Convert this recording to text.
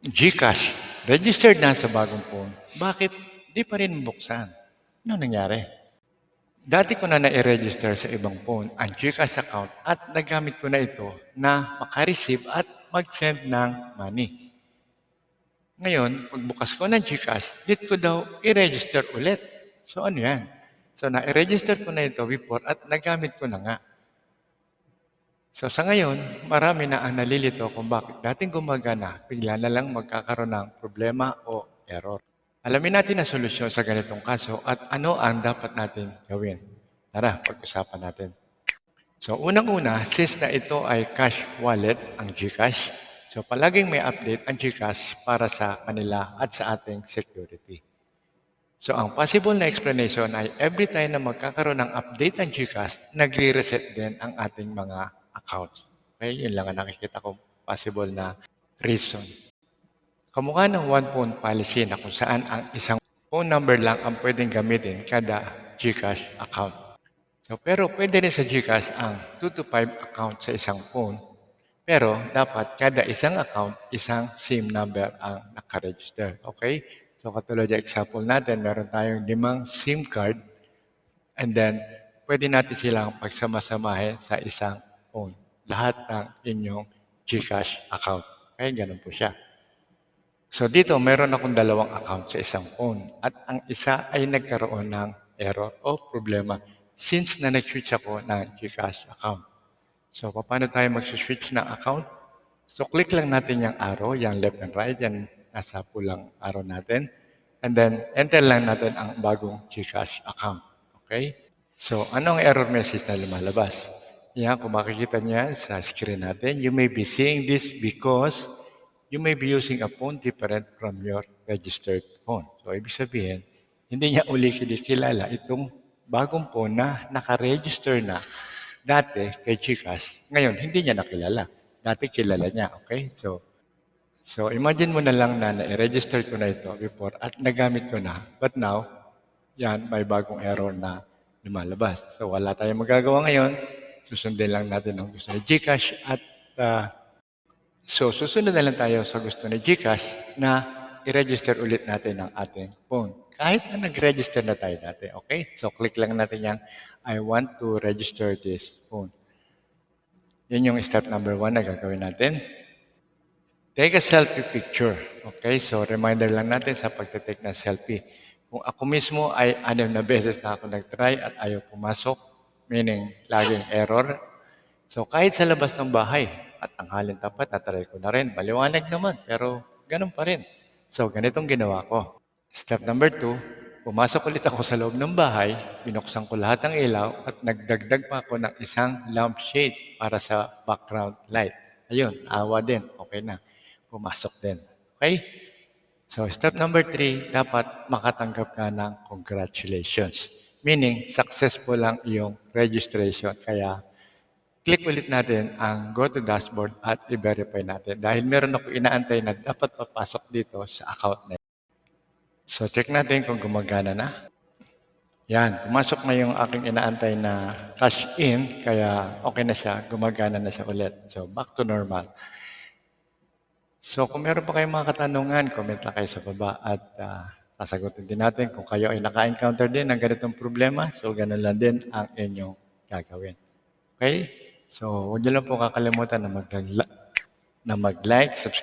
GCash, registered na sa bagong phone. Bakit di pa rin buksan? Ano nangyari? Dati ko na na-register sa ibang phone ang GCash account at nagamit ko na ito na makareceive at mag-send ng money. Ngayon, pagbukas ko ng GCash, dito ko daw i-register ulit. So ano yan? So na-register ko na ito before at nagamit ko na nga. So sa ngayon, marami na ang nalilito kung bakit dating gumagana, bigla na lang magkakaroon ng problema o error. Alamin natin ang solusyon sa ganitong kaso at ano ang dapat natin gawin. Tara, pag-usapan natin. So unang-una, since na ito ay cash wallet, ang GCash, so palaging may update ang GCash para sa kanila at sa ating security. So ang possible na explanation ay every time na magkakaroon ng update ang GCash, nagre-reset din ang ating mga accounts. Okay, yun lang ang nakikita ko possible na reason. Kamukha ng one phone policy na kung saan ang isang phone number lang ang pwedeng gamitin kada GCash account. So, pero pwede rin sa GCash ang 2 to 5 account sa isang phone. Pero dapat kada isang account, isang SIM number ang nakaregister. Okay? So katulad ng example natin, meron tayong limang SIM card and then pwede natin silang pagsama-samahin sa isang phone. Lahat ng inyong GCash account. Okay? Ganun po siya. So dito, meron akong dalawang account sa isang phone. At ang isa ay nagkaroon ng error o problema since na nag-switch ako ng GCash account. So, paano tayo mag-switch ng account? So, click lang natin yung arrow, yung left and right, yan nasa pulang arrow natin. And then, enter lang natin ang bagong GCash account. Okay? So, anong error message na lumalabas? Yan, kung makikita niya sa screen natin, you may be seeing this because you may be using a phone different from your registered phone. So, ibig sabihin, hindi niya uli kilala itong bagong phone na naka-register na dati kay Gcash. Ngayon, hindi niya nakilala. Dati kilala niya, okay? So, so imagine mo na lang na na-register ko na ito before at nagamit ko na. But now, yan, may bagong error na lumalabas. So, wala tayong magagawa ngayon. Susundin lang natin ang gusto ni Gcash at ah, So, susunod na lang tayo sa gusto ni Gcash na i-register ulit natin ang ating phone. Kahit na nag-register na tayo dati, okay? So, click lang natin yung I want to register this phone. Yun yung step number one na gagawin natin. Take a selfie picture. Okay, so reminder lang natin sa pagte-take ng selfie. Kung ako mismo ay anim na beses na ako nag-try at ayaw pumasok, meaning laging error, So kahit sa labas ng bahay at ang halin tapat, natry ko na rin. Maliwanag naman, pero ganun pa rin. So ganitong ginawa ko. Step number two, pumasok ulit ako sa loob ng bahay, binuksan ko lahat ng ilaw at nagdagdag pa ako ng isang lampshade para sa background light. Ayun, awa din. Okay na. Pumasok din. Okay? So step number three, dapat makatanggap ka ng congratulations. Meaning, successful lang iyong registration. Kaya click ulit natin ang go to dashboard at i-verify natin. Dahil meron ako inaantay na dapat papasok dito sa account na. So check natin kung gumagana na. Yan, pumasok na yung aking inaantay na cash in, kaya okay na siya, gumagana na siya ulit. So back to normal. So kung meron pa kayong mga katanungan, comment lang kayo sa baba at ah, sasagutin din natin kung kayo ay naka-encounter din ng ganitong problema. So ganun lang din ang inyong gagawin. Okay? So huwag niyo lang po kakalimutan na mag na mag-like, subscribe,